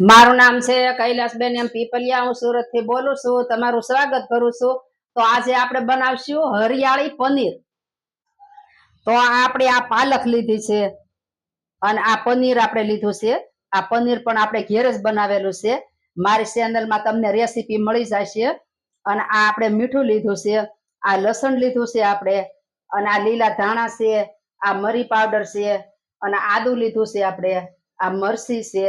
મારું નામ છે કૈલાસબેન એમ પીપલિયા. હું સુરતથી બોલું છું. તમારું સ્વાગત કરું છું. તો આજે આપણે બનાવશું હરિયાળી પનીર. તો આપણે આ પાલક લીધી છે અને આ પનીર આપણે લીધું છે. આ પનીર પણ આપણે ઘેર જ બનાવેલું છે. મારી ચેનલમાં તમને રેસીપી મળી જશે. અને આ આપણે મીઠું લીધું છે. આ લસણ લીધું છે આપણે. અને આ લીલા ધાણા છે. આ મરી પાવડર છે. અને આદુ લીધું છે આપણે. આ મરસી છે.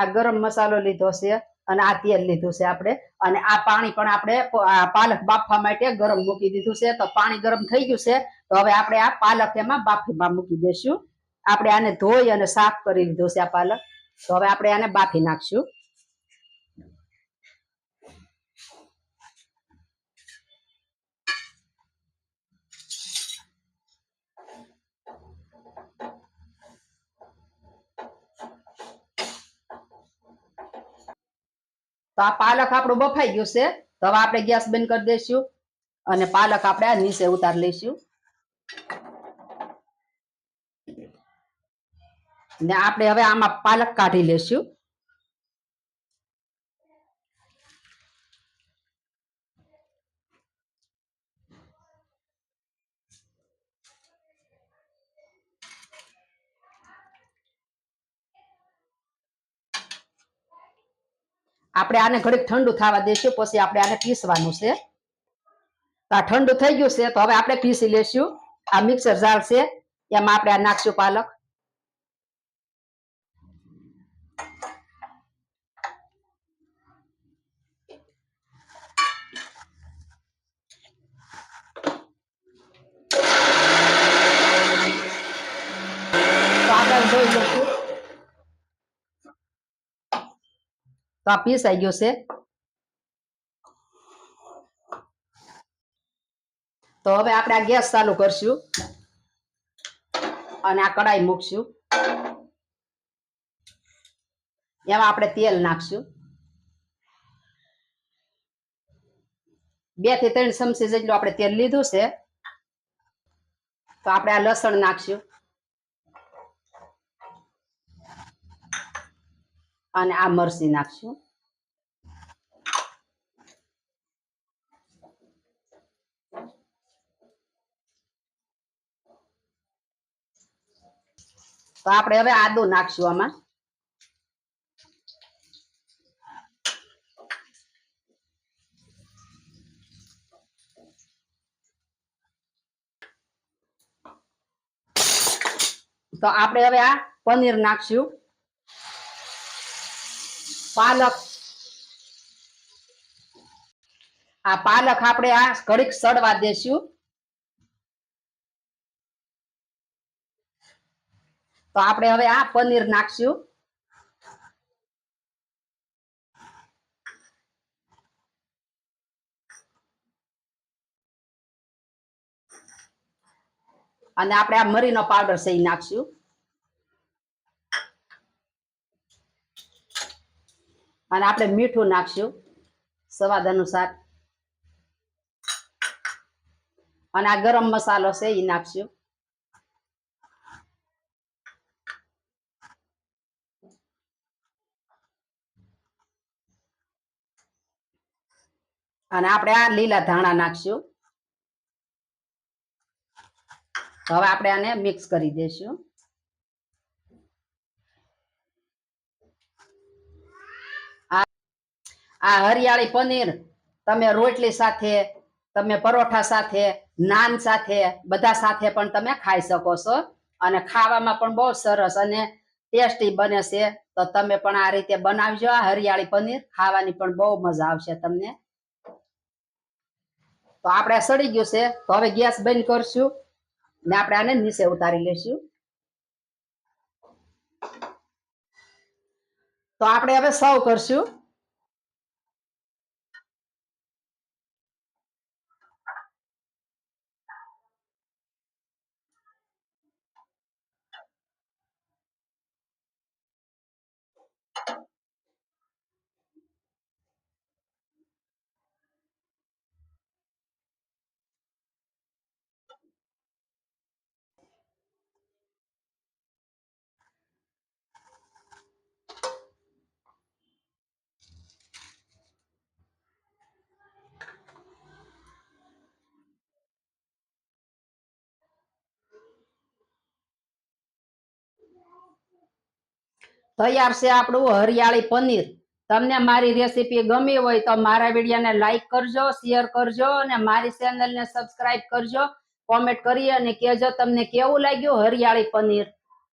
આ ગરમ મસાલો લીધો છે અને આ તેલ લીધું છે આપણે. અને આ પાણી પણ આપણે પાલક બાફવા માટે ગરમ મૂકી દીધું છે. તો પાણી ગરમ થઈ ગયું છે. તો હવે આપણે આ પાલક એમાં બાફીમાં મૂકી દઈશું. આપણે આને ધોઈ અને સાફ કરી લીધું છે આ પાલક. તો હવે આપણે આને બાફી નાખશું. તો આ પાલક આપણું બફાઈ ગયું છે. તો હવે આપણે ગેસ બંધ કરી દઈશું અને પાલક આપણે આ નીચે ઉતાર લઈશું. ને આપણે હવે આમાં પાલક કાઢી લેશું આપણે આને ઘડીક ઠંડુ થવા દઈશું પછી આપણે આને પીસવાનું છે. તો આ ઠંડુ થઈ ગયું છે, તો હવે આપણે પીસી લેશું. આ મિક્સર જાર છે, એમાં આપણે આ નાખશું પાલક. તો આપણે લઈશું તો આ પીસાઈ ગયો છે. તો હવે આપણે આ ગેસ ચાલુ કરશું અને આ કડાઈ મૂકશું. એમાં આપણે તેલ નાખશું. બેથી ત્રણ ચમચી જેટલું આપણે તેલ લીધું છે. તો આપણે આ લસણ નાખશું. અને આ મરસી નાખશું. તો આપણે હવે આદુ નાખશું આમાં. તો આપણે હવે આ પનીર નાખશું. પાલક. આ પાલક આપણે આ ઘડીક સડવા દેશું. તો આપણે હવે આ પનીર નાખશું. અને આપણે આ મરીનો પાવડર ઈ નાખશું. અને આપણે મીઠું નાખશું સ્વાદ અનુસાર અને આ ગરમ મસાલો છે એ નાખશું. અને આપણે આ લીલા ધાણા નાખશું. હવે આપણે આને મિક્સ કરી દઈશું આ આ હરિયાળી પનીર તમે રોટલી સાથે, તમે પરોઠા સાથે, નાન સાથે, બધા સાથે પણ તમે ખાઈ શકો છો. અને ખાવામાં પણ બહુ સરસ અને ટેસ્ટી બને છે. તો તમે પણ આ રીતે બનાવજો આ હરિયાળી પનીર. ખાવાની પણ બહુ મજા આવશે તમને. તો આપણે સડી ગયું છે. તો હવે ગેસ બંધ કરશું. ને આપણે આને નીચે ઉતારી લેશું તો આપણે હવે સર્વ કરશું. તૈયાર છે આપણું હરિયાળી પનીર. તમને મારી રેસીપી ગમી હોય તો મારા વિડીયોને લાઈક કરજો, શેર કરજો અને મારી ચેનલને સબસ્ક્રાઇબ કરજો. કોમેન્ટ કરી અને કહેજો તમને કેવું લાગ્યું હરિયાળી પનીર.